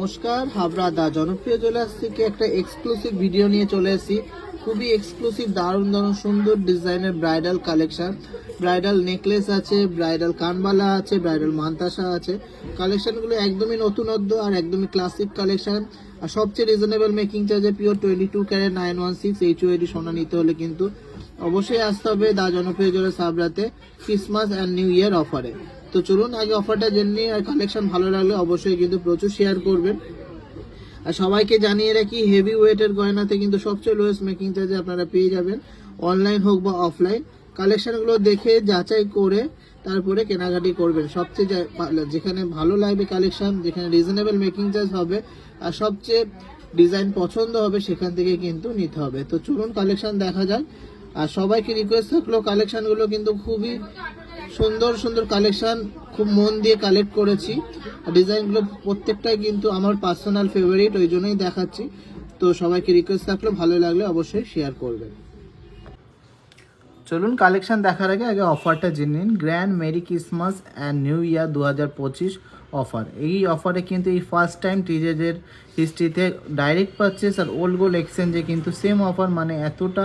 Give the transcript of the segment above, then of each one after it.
নমস্কার, হাবড়া দা জনপ্রিয় জুয়েলার্স থেকে একটা এক্সক্লুসিভ ভিডিও নিয়ে চলে এসেছি। খুবই এক্সক্লুসিভ দারুণ দারুণ, সুন্দর ডিজাইনের ব্রাইডাল কালেকশন ব্রাইডাল নেকলেস আছে ব্রাইডাল কানবালা আছে ব্রাইডাল মান্তাসা আছে। কালেকশনগুলো একদমই নতুনত্ব আর একদমই ক্লাসিক কালেকশন আর সবচেয়ে রিজনেবল মেকিং চার্জে pure twenty two carat nine one six H UID সোনা নিতে হলে কিন্তু অবশ্যই আসতে হবে দা জনপ্রিয় জুয়েলার্স সাবরাতে ক্রিসমাস অ্যান্ড নিউ ইয়ার অফারে তো চলুন আগে অফারটা জেনে আর কালেকশন ভালো লাগলে অবশ্যই কিন্তু প্রচুর শেয়ার করবেন। আর সবাইকে জানিয়ে রাখি হেভি ওয়েটের গয়নাতে কিন্তু সবচেয়ে লোয়েস্ট মেকিং চার্জে আপনারা পেয়ে যাবেন অনলাইন হোক বা অফলাইন কালেকশানগুলো দেখে যাচাই করে তারপরে কেনাকাটি করবেন। সবচেয়ে যেখানে ভালো লাগবে কালেকশন যেখানে রিজনেবল মেকিং চার্জ হবে, আর সবচেয়ে ডিজাইন পছন্দ হবে সেখান থেকে কিন্তু নিতে হবে। তো চলুন কালেকশান দেখা যাক। আর সবাইকে রিকোয়েস্ট থাকল কালেকশনগুলো কিন্তু খুবই সুন্দর সুন্দর কালেকশন খুব মন দিয়ে কালেক্ট করেছি। আর ডিজাইনগুলো প্রত্যেকটাই কিন্তু আমার পার্সোনাল ফেভারিট ওই জন্যই দেখাচ্ছি। তো সবাইকে রিকোয়েস্ট থাকল, ভালো লাগলে অবশ্যই শেয়ার করবেন। চলুন কালেকশন দেখার আগে আগে অফারটা জেনে নিন। Grand merry Christmas and new year দু হাজার পঁচিশ অফার এই অফারে কিন্তু এই ফার্স্ট টাইম টিজেদের হিস্ট্রিতে ডাইরেক্ট পারচেস আর ওল্ড গোল্ড এক্সচেঞ্জে কিন্তু সেম অফার মানে এতটা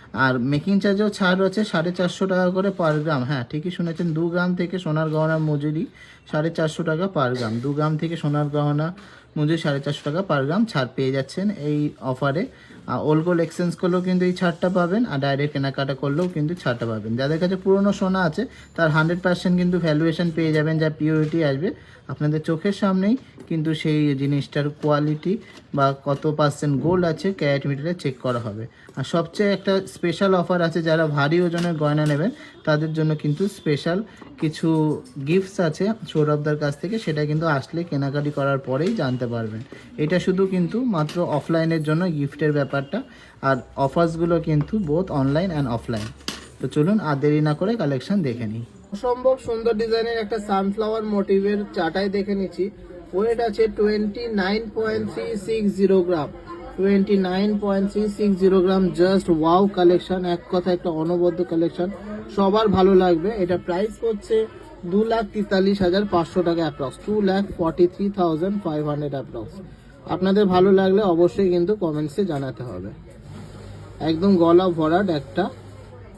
আর মেকিং চার্জেও ছাড় রয়েছে সাড়ে চারশো টাকা করে পার গ্রাম হ্যাঁ ঠিকই শুনেছেন, দু গ্রাম থেকে সোনার গহনার মজুরি সাড়ে চারশো টাকা পার গ্রাম দু গ্রাম থেকে সোনার গহনা মজুরি সাড়ে চারশো টাকা পার গ্রাম ছাড় পেয়ে যাচ্ছেন এই অফারে ওল্ড গোল্ড এক্সচেঞ্জ করলেও কিন্তু এই ছাড়টা পাবেন, আর ডাইরেক্ট কেনাকাটা করলেও কিন্তু ছাড়টা পাবেন। যাদের কাছে পুরনো সোনা আছে, তার হান্ড্রেড পার্সেন্ট কিন্তু ভ্যালুয়েশন পেয়ে যাবেন, যা পিওরিটি আসবে আপনাদের চোখের সামনেই। কিন্তু সেই জিনিসটার কোয়ালিটি বা কত পার্সেন্ট গোল্ড আছে ক্যারেট মিটারে চেক করা হবে। আর সবচেয়ে একটা স্পেশাল অফার আছে, যারা ভারী ওজনের গয়না নেবেন, তাদের জন্য কিন্তু স্পেশাল কিছু গিফটস আছে সৌরভদার কাছ থেকে, সেটা কিন্তু আসলে কেনাকাটি করার পরেই জানতে পারবেন। এটা শুধু কিন্তু মাত্র অফলাইনের জন্য গিফটের ব্যাপারটা। আর অফার্সগুলো কিন্তু বোথ অনলাইন অ্যান্ড অফলাইন তো চলুন আর দেরি না করে কালেকশন দেখে নিই। অসম্ভব সুন্দর ডিজাইনের একটা সানফ্লাওয়ার মোটিভের চাটাই দেখে নিচ্ছি। ওয়েট আছে twenty nine point three six zero gram twenty nine point three six zero gram just wow collection এক কথা একটা অনবদ্য কালেকশন সবার ভালো লাগবে। এটা প্রাইস হচ্ছে দু লাখ তেতাল্লিশ হাজার পাঁচশো টাকা approx two lakh forty three thousand five hundred approx আপনাদের ভালো লাগলে অবশ্যই কিন্তু কমেন্টসে জানাতে হবে। একদম গলা ভরাট একটা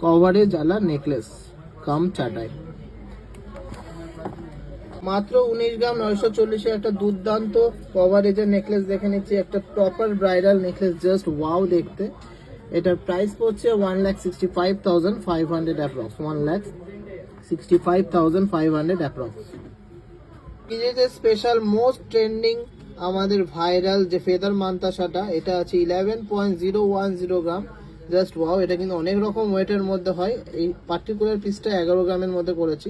কভারে জ্বালা নেকলেস কাম চাটাই। মাত্র উনিশ গ্রাম নয়শো চল্লিশে একটা দুর্দান্ত কভারেজের নেকলেস দেখে নিচ্ছি। একটা proper bridal necklace just wow দেখতে। এটার প্রাইস পড়ছে one lakh sixty five thousand five hundred approx one lakh sixty five thousand five hundred approx special most trending আমাদের ভাইরাল যে ফেদার মান্তাসাটা, এটা আছে eleven point zero one zero gram. Just wow এটা কিন্তু অনেক রকম ওয়েটের মধ্যে হয়। এই পার্টিকুলার পিসটা এগারো গ্রামের মধ্যে করেছি।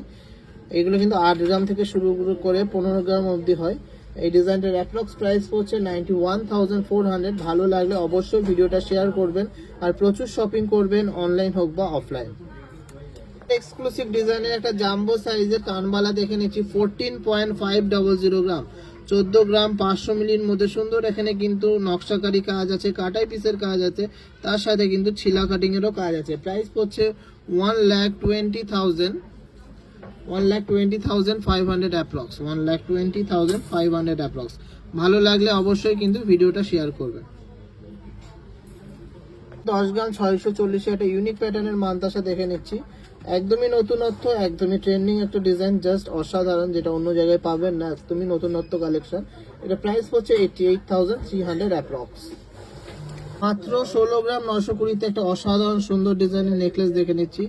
এগুলো কিন্তু আট গ্রাম থেকে শুরু করে পনেরো গ্রাম অবধি হয়। এই ডিজাইনটার অ্যাপ্রক্স প্রাইস পড়ছে ninety one thousand four hundred ভালো লাগলে অবশ্যই ভিডিওটা শেয়ার করবেন আর প্রচুর শপিং করবেন অনলাইন হোক বা অফলাইন এক্সক্লুসিভ ডিজাইনের একটা জাম্বো সাইজের কানবালা দেখে নিচ্ছি fourteen point five double zero gram. চোদ্দ গ্রাম পাঁচশো মিলির মধ্যে সুন্দর। এখানে কিন্তু নকশাকারি কাজ আছে, কাটাই পিসের কাজ আছে, তার সাথে কিন্তু ছিলা কাটিংয়েরও কাজ আছে। প্রাইস পড়ছে one lakh twenty thousand one lakh twenty thousand five hundred approx one lakh twenty thousand five hundred approx ভালো লাগলে অবশ্যই কিন্তু ভিডিওটা শেয়ার করবেন। দশ গ্রাম ছয়শো চল্লিশে একটা ইউনিক প্যাটার্নের মান্তাসা দেখে নিচ্ছি। একদমই নতুনত্ব একদমই ট্রেন্ডিং একটা ডিজাইন জাস্ট অসাধারণ, যেটা অন্য জায়গায় পাবেন না, একদমই নতুনত্ব কালেকশন এটা প্রাইস হচ্ছে eighty eight thousand three hundred approx মাত্র ষোলো গ্রাম নশো কুড়িতে একটা অসাধারণ সুন্দর ডিজাইনের নেকলেস দেখে নিচ্ছি।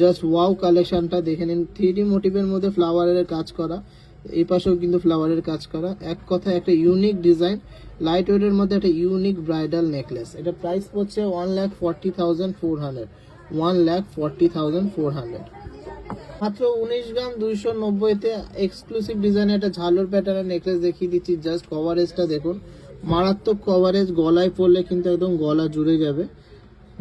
জাস্ট ওয়াও কালেকশনটা দেখে নিন। থ্রি মোটিভের মধ্যে ফ্লাওয়ারের কাজ করা, এই পাশেও কিন্তু ফ্লাওয়ারের কাজ করা। এক কথা একটা ইউনিক ডিজাইন লাইট ওয়েটের মধ্যে একটা ইউনিক ব্রাইডাল নেকলেস এটা প্রাইস পড়ছে one lakh forty thousand four hundred one lakh forty thousand four hundred মাত্র উনিশ গ্রাম দুইশো নব্বইতে এক্সক্লুসিভ ডিজাইনের একটা ঝালোর প্যাটার্নের নেকলেস দেখিয়ে দিচ্ছি। জাস্ট কভারেজটা দেখুন। মারাত্মক কভারেজ গলায় পরলে কিন্তু একদম গলা জুড়ে যাবে।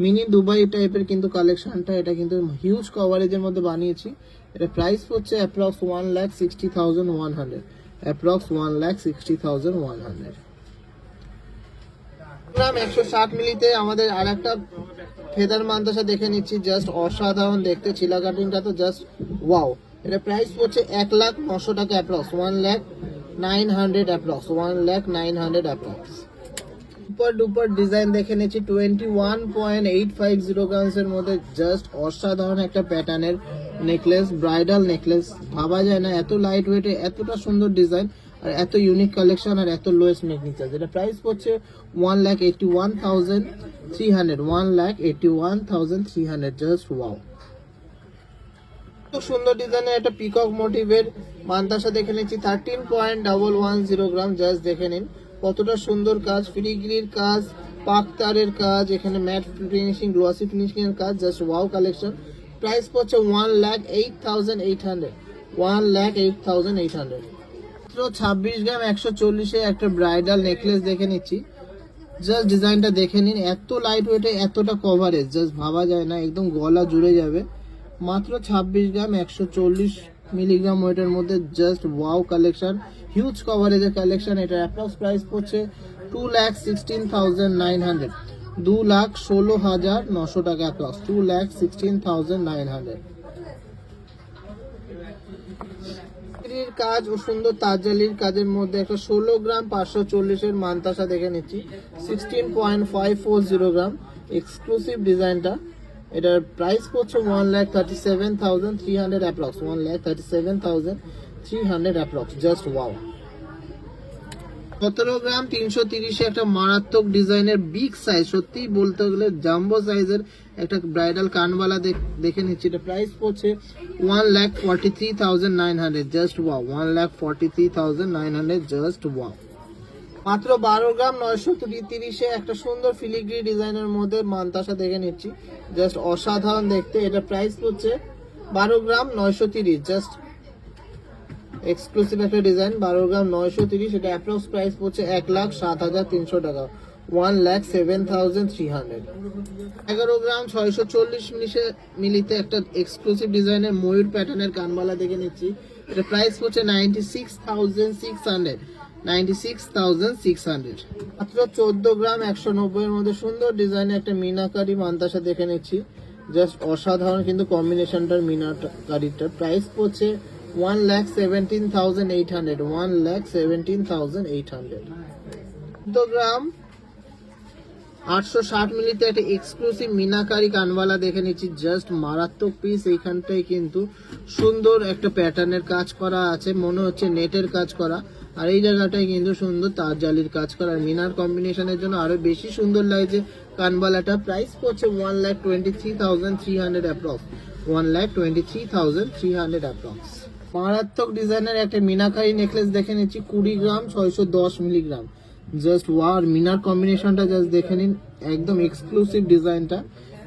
মিনি দুবাই টাইপের কিন্তু কালেকশনটা এটা কিন্তু হিউজ কভারেজের মধ্যে বানিয়েছি। এটা প্রাইস হচ্ছে approx one lakh sixty thousand one hundred approx one lakh sixty thousand one hundred gram একশো ষাট মিলিতে আমাদের আর একটা ফেদার মান্তাসা দেখে নিচ্ছি জাস্ট অসাধারণ দেখতে চিলা কাটিংটা তো জাস্ট ওয়াও এটা প্রাইস পড়ছে এক লাখ নশো টাকা approx one lakh nine hundred approx one lakh nine hundred approx super duper design দেখে নিচ্ছি twenty one point eight five zero গ্রামসের মধ্যে জাস্ট অসাধারণ একটা প্যাটার্নের নেকলেস ব্রাইডাল নেকলেস ভাবা যায় না, এত লাইট ওয়েটে এতটা সুন্দর ডিজাইন আর এত ইউনিক কালেকশন আর এত লোয়েস্ট মেকিং চার্জ এটা প্রাইস পড়ছে one lakh eighty one thousand three hundred one lakh eighty one thousand three hundred just wow খুব সুন্দর ডিজাইনের একটা পিকক মোটিভের মান্তাসা দেখে নিচ্ছি। Thirteen point double one zero gram just দেখে নিন। কতটা সুন্দর কাজ ফিরিগিরির কাজ, পাকতারের কাজ, এখানে ম্যাট ফিনিশিং গ্লসি ফিনিশিং এর কাজ জাস্ট ওয়াও কালেকশন প্রাইস পড়ছে one lakh eight thousand eight hundred one lakh eight thousand eight hundred মাত্র ছাব্বিশ গ্রাম একশো চল্লিশে একটা ব্রাইডাল নেকলেস দেখে নিচ্ছি। জাস্ট ডিজাইনটা দেখে নিন, এত লাইট ওয়েটে এতটা কভারেজ জাস্ট ভাবা যায় না, একদম গলা জুড়ে যাবে। মাত্র ছাব্বিশ গ্রাম একশো চল্লিশ মিলিগ্রাম ওয়েটের মধ্যে জাস্ট ওয়াও কালেকশন হিউজ কভারেজের কালেকশন এটা অ্যাপ্রক্স প্রাইস পড়ছে two lakh sixteen thousand nine hundred দু লাখ ষোলো হাজার নশো টাকা approx two lakh sixteen thousand nine hundred কাজ ও সুন্দর তাজালির কাজের মধ্যে একটা ষোলো গ্রাম পাঁচশো চল্লিশের মানতাসা দেখে নিচ্ছি। Sixteen point five four zero gram exclusive ডিজাইনটা। এটার প্রাইস পড়ছে one lakh thirty seven thousand three hundred approx one lakh thirty seven thousand three hundred approx just wow সতেরো গ্রাম তিনশো তিরিশে একটা মারাত্মক ডিজাইনের বিগ সাইজ সত্যি বলতে গেলে জাম্বো সাইজের একটা ব্রাইডাল কানবালা দেখ- নিচ্ছি। এটা প্রাইস পড়ছে one lakh forty three thousand nine hundred just wow one lakh forty three thousand nine hundred just wow মাত্র বারো গ্রাম নয়শো তিরিশে একটা সুন্দর ফিলিগ্রি ডিজাইনের মধ্যে মান্তাসা দেখে নিচ্ছি। জাস্ট অসাধারণ দেখতে। এটা প্রাইস পড়ছে বারো গ্রাম নয়শো তিরিশ জাস্ট এক্সক্লুসিভ একটা ডিজাইন বারো গ্রাম নয়শো তিরিশ, এটা অ্যাপ্রক্স প্রাইস পড়ছে এক লাখ সাত হাজার তিনশো টাকা। One lakh seven thousand three hundred এগারো গ্রাম ছয়শো চল্লিশ মিলিশে মিলিতে একটা এক্সক্লুসিভ ডিজাইনের ময়ূর প্যাটার্নের কানবালা দেখে নিচ্ছি। এটা প্রাইস পড়ছে ninety six thousand six hundred ninety six thousand six hundred মাত্র চোদ্দ গ্রাম একশো নব্বইয়ের মধ্যে সুন্দর ডিজাইনের একটা মিনাকারি মান্তাসা দেখে নিচ্ছি। জাস্ট অসাধারণ কিন্তু কম্বিনেশনটার মিনাকারিটার প্রাইস পড়ছে one lakh seventeen thousand eight hundred one lakh seventeen thousand eight hundred gram আটশো ষাট মিলিতে একটা এক্সক্লুসিভ মিনাকারি কানওয়ালা দেখে নিচ্ছি। জাস্ট মারাত্মক পিস এইখানটায় কিন্তু সুন্দর একটা প্যাটার্নের কাজ করা আছে, মনে হচ্ছে নেটের কাজ করা। আর এই জায়গাটায় কিন্তু সুন্দর তার জালির কাজ করা। আর মিনার কম্বিনেশনের জন্য আরও বেশি সুন্দর লাগছে কানবালাটা প্রাইস পড়ছে one lakh twenty three thousand three hundred approx one lakh twenty three thousand three hundred approx মারাত্মক ডিজাইনের একটা মিনাকারি নেকলেস দেখে নিচ্ছি, কুড়ি গ্রাম, ছয়শো দশ মিলিগ্রাম জাস্ট ওয়ার মিনার কম্বিনেশনটা জাস্ট দেখে নিন, একদম এক্সক্লুসিভ ডিজাইনটা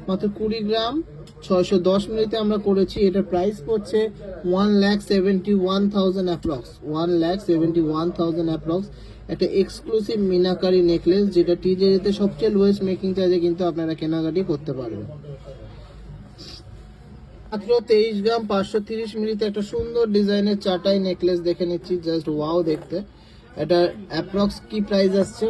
মাত্র কুড়ি গ্রাম, ছয়শো দশ মিনিটে আমরা করেছি, এটা প্রাইস পড়ছে one lakh seventy one thousand approx one lakh seventy one thousand approx একটা এক্সক্লুসিভ মিনাকারি নেকলেস যেটা টিজেতে সবচেয়ে লোয়েস্ট মেকিং চার্জে কিন্তু আপনারা কেনাকাটি করতে পারবেন। মাত্র তেইশ গ্রাম পাঁচশো তিরিশ মিনিটে একটা সুন্দর ডিজাইনের চাটাই নেকলেস দেখে নিচ্ছি জাস্ট ওয়াও দেখতে। এটা অ্যাপ্রক্স কি প্রাইস আসছে?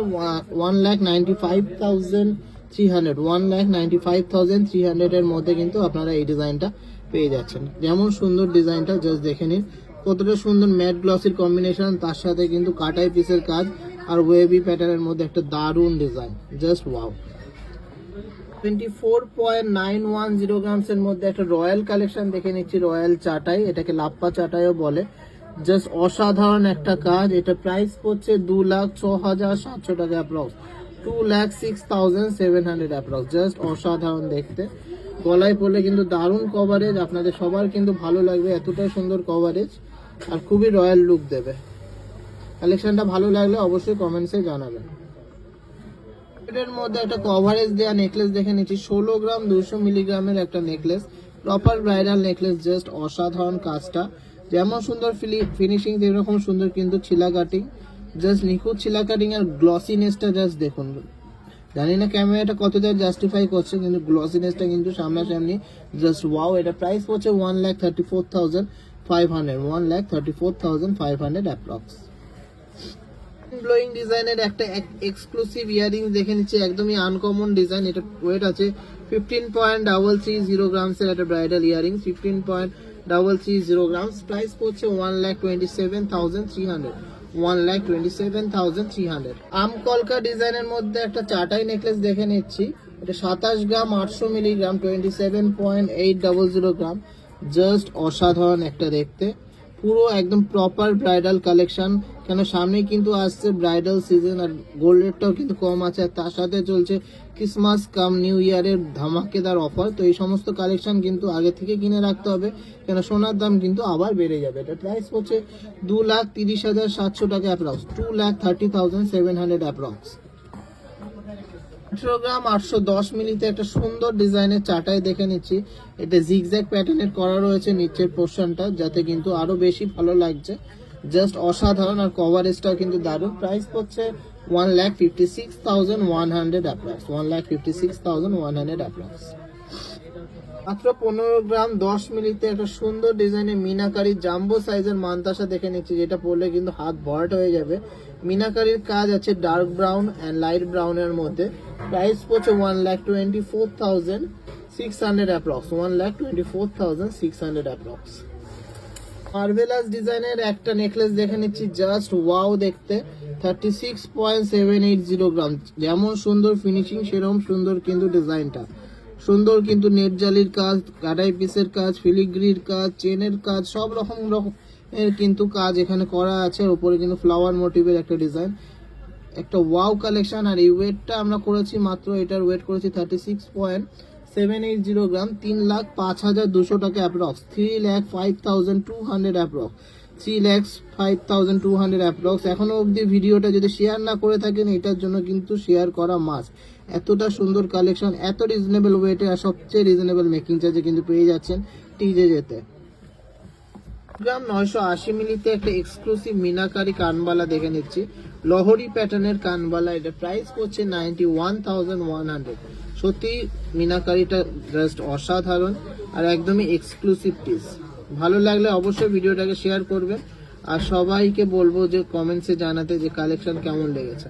One lakh ninety five thousand three hundred one lakh ninety five thousand three হান্ড্রেডের মধ্যে কিন্তু আপনারা এই ডিজাইনটা পেয়ে যাচ্ছেন। যেমন সুন্দর ডিজাইনটা জাস্ট দেখে নিন। কতটা সুন্দর ম্যাট গ্লসির কম্বিনেশন তার সাথে কিন্তু কাটাই পিসের কাজ আর ওয়েবি প্যাটার্নের মধ্যে একটা দারুণ design. Just wow twenty four point nine one zero গ্রামসের মধ্যে একটা রয়্যাল কালেকশন দেখে নিচ্ছি, রয়্যাল চাটাই, এটাকে লাপ্পা চাটাইও বলে। জাস্ট অসাধারণ একটা কাজ, এটা প্রাইস পড়ছে দু লাখ ছ হাজার সাতশো টাকা approx two lakh six thousand seven hundred approx just অসাধারণ দেখতে। গলায় পড়লে কিন্তু দারুণ কভারেজ আপনাদের সবার কিন্তু ভালো লাগবে, এতটাই সুন্দর কভারেজ আর খুবই রয়্যাল লুক দেবে। কালেকশনটা ভালো লাগলে অবশ্যই কমেন্টসে জানাবেন। এটার মধ্যে একটা কভারেজ দেওয়া নেকলেস দেখে নিচ্ছি। ষোলো গ্রাম দুশো মিলিগ্রামের একটা necklace proper bridal necklace just অসাধারণ কাজটা। যেমন সুন্দর ফিনিশিং যেরকম সুন্দর কিন্তু ছিলা কাটিং জাস্ট নিখুঁত ছিলা কাটিং আর গ্লসিনেসটা জাস্ট দেখুন। জানি না ক্যামেরাটা কত কতটা জাস্টিফাই করছে, কিন্তু গ্লসিনেসটা কিন্তু সামনাসামনি জাস্ট ওয়াও এটা প্রাইস পড়ছে one lakh thirty four thousand five hundred one lakh thirty four thousand five hundred approx blowing ডিজাইনের একটা এক্সক্লুসিভ ইয়ারিং দেখে নিচ্ছি, একদমই আনকমন ডিজাইন এটা ওয়েট আছে fifteen point double three zero গ্রামসের একটা bridal earring fifteen point double three zero grams price পড়ছে one lakh twenty seven thousand three hundred one lakh twenty seven thousand three hundred আম কলকা ডিজাইনের মধ্যে একটা চাটাই necklace দেখে নিচ্ছি, এটা সাতাশ গ্রাম আটশো milligram twenty seven point eight double zero gram just অসাধারণ একটা দেখতে। পুরো একদম প্রপার ব্রাইডাল কালেকশন কেন সামনে কিন্তু আসছে ব্রাইডাল সিজন আর গোল্ড রেটটাও কিন্তু কম আছে আর তার সাথে চলছে ক্রিসমাস কাম নিউ ইয়ারের ধামাকেদার অফার তো এই সমস্ত কালেকশন কিন্তু আগে থেকে কিনে রাখতে হবে, কেন সোনার দাম কিন্তু আবার বেড়ে যাবে। এটা প্রাইস হচ্ছে দু লাখ তিরিশ হাজার সাতশো টাকা approx two lakh thirty thousand seven hundred approx আঠেরো গ্রাম আটশো দশ মিলিতে একটা সুন্দর ডিজাইনের চাটাই দেখে নিচ্ছি। এটা জিগজ্যাগ প্যাটার্নের করা রয়েছে নিচের পোর্শনটা যাতে কিন্তু আরও বেশি ভালো লাগছে। জাস্ট অসাধারণ আর কভারেজটাও কিন্তু দারুণ। প্রাইস পড়ছে one lakh fifty six thousand one hundred approx one lakh fifty six thousand one hundred approx মাত্র পনেরো গ্রাম দশ মিলিতে একটা সুন্দর ডিজাইনের মিনাকারি জাম্বো সাইজের মান্তাসা দেখে নিচ্ছি, যেটা পরলে কিন্তু হাত ভরাট হয়ে যাবে। মিনাকারির কাজ আছে ডার্ক ব্রাউন অ্যান্ড লাইট ব্রাউনের মধ্যে। প্রাইস পড়ছে one lakh twenty four thousand six hundred approx one lakh twenty four thousand six hundred approx marvellous design একটা নেকলেস দেখে নিচ্ছি জাস্ট ওয়াও দেখতে। Thirty six point seven eight zero gram যেমন সুন্দর finishing সেরকম সুন্দর কিন্তু ডিজাইনটা। সুন্দর কিন্তু নেট জালির কাজ, কাটাই পিসের কাজ ফিলিগ্রির কাজ চেনের কাজ, সব রকম রকম। এর কিন্তু কাজ এখানে করা আছে উপরে কিন্তু ফ্লাওয়ার মোটিভের একটা ডিজাইন একটা ওয়াও কালেকশন আর এই ওয়েটটা আমরা করেছি মাত্র, এটার ওয়েট করেছি thirty six point seven eight zero gram তিন লাখ পাঁচ হাজার দুশো টাকা approx three lakh five thousand two hundred approx three lakhs five thousand two hundred approx এখনও অবধি ভিডিওটা যদি শেয়ার না করে থাকেন, এটার জন্য কিন্তু শেয়ার করা মাস্ট এতটা সুন্দর কালেকশন এত রিজনেবল ওয়েটে আর সবচেয়ে রিজনেবল মেকিং চার্জে কিন্তু পেয়ে যাচ্ছেন টিজে যেতে গ্রাম নয়শো আশি মিলিতে একটা এক্সক্লুসিভ মিনাকারি কানবালা দেখে নিচ্ছি। লহরি প্যাটার্নের কানবালা, এটা প্রাইস করছে ninety one thousand one hundred সত্যি মিনাকারিটা জাস্ট অসাধারণ আর একদমই এক্সক্লুসিভ পিস ভালো লাগলে অবশ্যই ভিডিওটাকে শেয়ার করবেন। আর সবাইকে বলব যে কমেন্টসে জানাতে যে কালেকশন কেমন লেগেছে।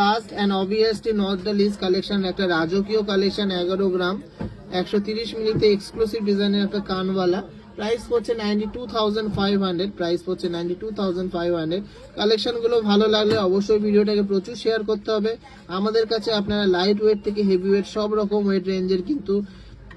Last and obviously not the least collection একটা রাজকীয় কালেকশন এগারো গ্রাম, একশো তিরিশ মিনিটে এক্সক্লুসিভ ডিজাইনের একটা কানওয়ালা প্রাইস পড়ছে ninety two thousand five hundred price পড়ছে ninety two thousand five hundred কালেকশনগুলো ভালো লাগলে অবশ্যই ভিডিওটাকে প্রচুর শেয়ার করতে হবে। আমাদের কাছে আপনারা লাইট ওয়েট থেকে হেভি ওয়েট সব রকম ওয়েট রেঞ্জের কিন্তু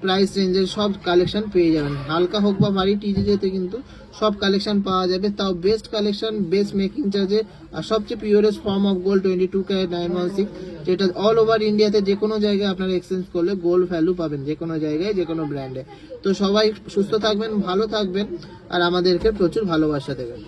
প্রাইস রেঞ্জের সব কালেকশন পেয়ে যাবেন। হালকা হোক বা ভারী টিজে যেতে কিন্তু সব কালেকশন পাওয়া যাবে। তাও বেস্ট কালেকশন বেস্ট মেকিং চার্জে আর সবচেয়ে purest form of gold twenty two carat one six যেটা অল ওভার ইন্ডিয়াতে যে কোনো জায়গায় আপনারা এক্সচেঞ্জ করলে গোল্ড ভ্যালু পাবেন যে কোনো জায়গায় যে কোনো ব্র্যান্ডে তো সবাই সুস্থ থাকবেন, ভালো থাকবেন, আর আমাদেরকে প্রচুর ভালোবাসা দেবেন।